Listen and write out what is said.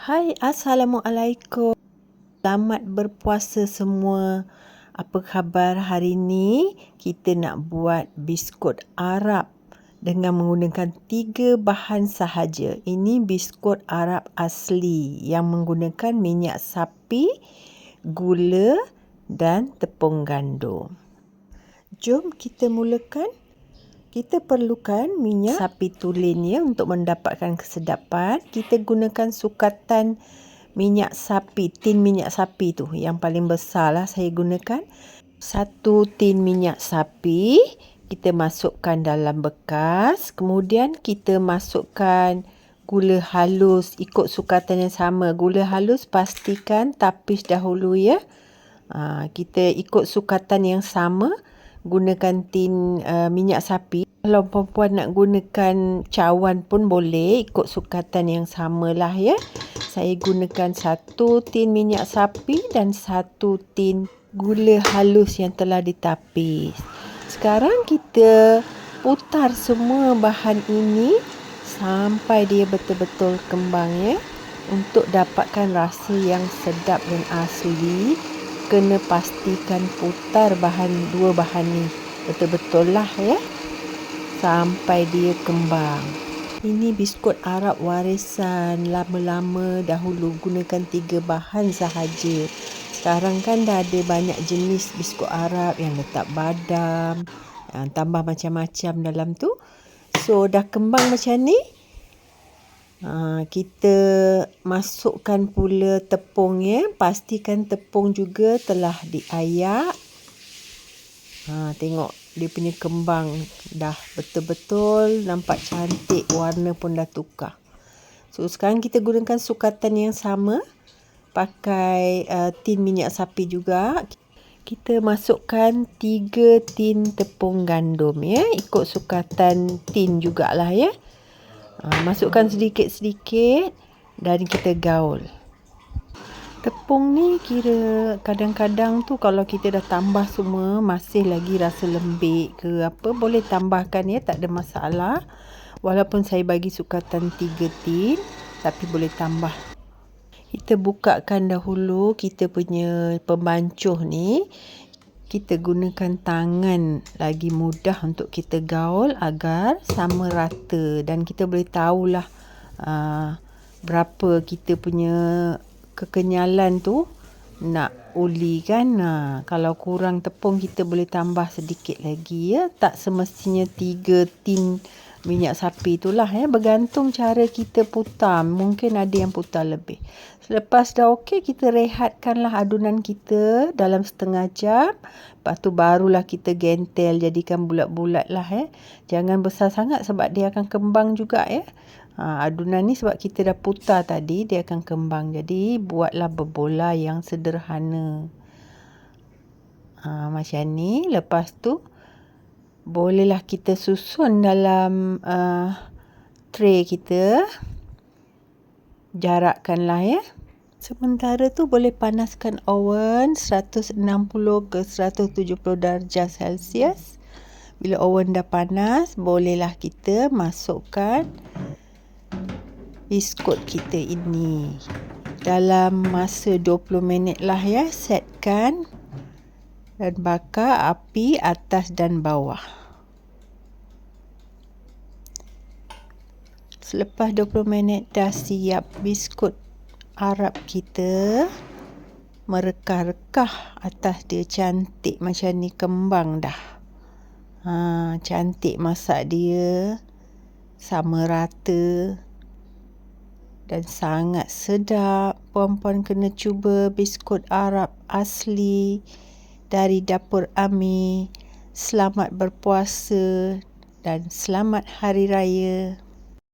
Hai, Assalamualaikum. Selamat berpuasa semua. Apa khabar hari ni? Kita nak buat biskut Arab dengan menggunakan tiga bahan sahaja. Ini biskut Arab asli yang menggunakan minyak sapi, gula dan tepung gandum. Jom kita mulakan. Kita perlukan minyak sapi tulen ya untuk mendapatkan kesedapan. Kita gunakan sukatan minyak sapi, tin minyak sapi tu yang paling besar lah saya gunakan. Satu tin minyak sapi kita masukkan dalam bekas. Kemudian kita masukkan gula halus ikut sukatan yang sama. Gula halus pastikan tapis dahulu ya. Ha, kita ikut sukatan yang sama gunakan tin uh, minyak sapi. Kalau perempuan nak gunakan cawan pun boleh ikut sukatan yang samalah ya. Saya gunakan satu tin minyak sapi dan satu tin gula halus yang telah ditapis. Sekarang kita putar semua bahan ini sampai dia betul-betul kembang ya. Untuk dapatkan rasa yang sedap dan asli kena pastikan putar bahan dua bahan ni. Betul-betul lah ya. Sampai dia kembang. Ini biskut Arab warisan. Lama-lama dahulu gunakan tiga bahan sahaja. Sekarang kan dah ada banyak jenis biskut Arab. Yang letak badam yang tambah macam-macam dalam tu. So dah kembang macam ni Ha, kita masukkan pula tepung ya. Pastikan tepung juga telah diayak. Ha, tengok dia punya kembang dah betul-betul nampak cantik. Warna pun dah tukar. So sekarang kita gunakan sukatan yang sama. Pakai uh, tin minyak sapi juga. Kita masukkan 3 tin tepung gandum ya. Ikut sukatan tin jugalah ya. Ha, masukkan sedikit-sedikit dan kita gaul. Tepung ni kira kadang-kadang tu kalau kita dah tambah semua masih lagi rasa lembik ke apa boleh tambahkan ya tak ada masalah. Walaupun saya bagi sukatan 3 tin tapi boleh tambah. Kita bukakan dahulu kita punya pembancuh ni kita gunakan tangan lagi mudah untuk kita gaul agar sama rata. Dan kita boleh tahulah uh, berapa kita punya kekenyalan tu nak uli kan uh, kalau kurang tepung kita boleh tambah sedikit lagi ya. Tak semestinya 3 tin minyak sapi itulah ya bergantung cara kita putar. Mungkin ada yang putar lebih. Selepas dah okey kita rehatkanlah adunan kita dalam setengah jam. Lepas tu barulah kita gentel jadikan bulat-bulat lah ya jangan besar sangat sebab dia akan kembang juga ya ha, adunan ni sebab kita dah putar tadi dia akan kembang. Jadi buatlah berbola yang sederhana. Ha, macam ni lepas tu bolehlah kita susun dalam uh, tray kita. Jarakkanlah ya. Sementara tu boleh panaskan oven 160 ke 170 darjah celsius. Bila oven dah panas bolehlah kita masukkan biskut kita ini. Dalam masa 20 minit lah ya setkan dan bakar api atas dan bawah Selepas 20 minit dah siap biskut Arab kita merekah-rekah atas dia cantik macam ni kembang dah. Ha, cantik masak dia sama rata dan sangat sedap. Puan-puan kena cuba biskut Arab asli dari dapur Ami. Selamat berpuasa dan selamat hari raya.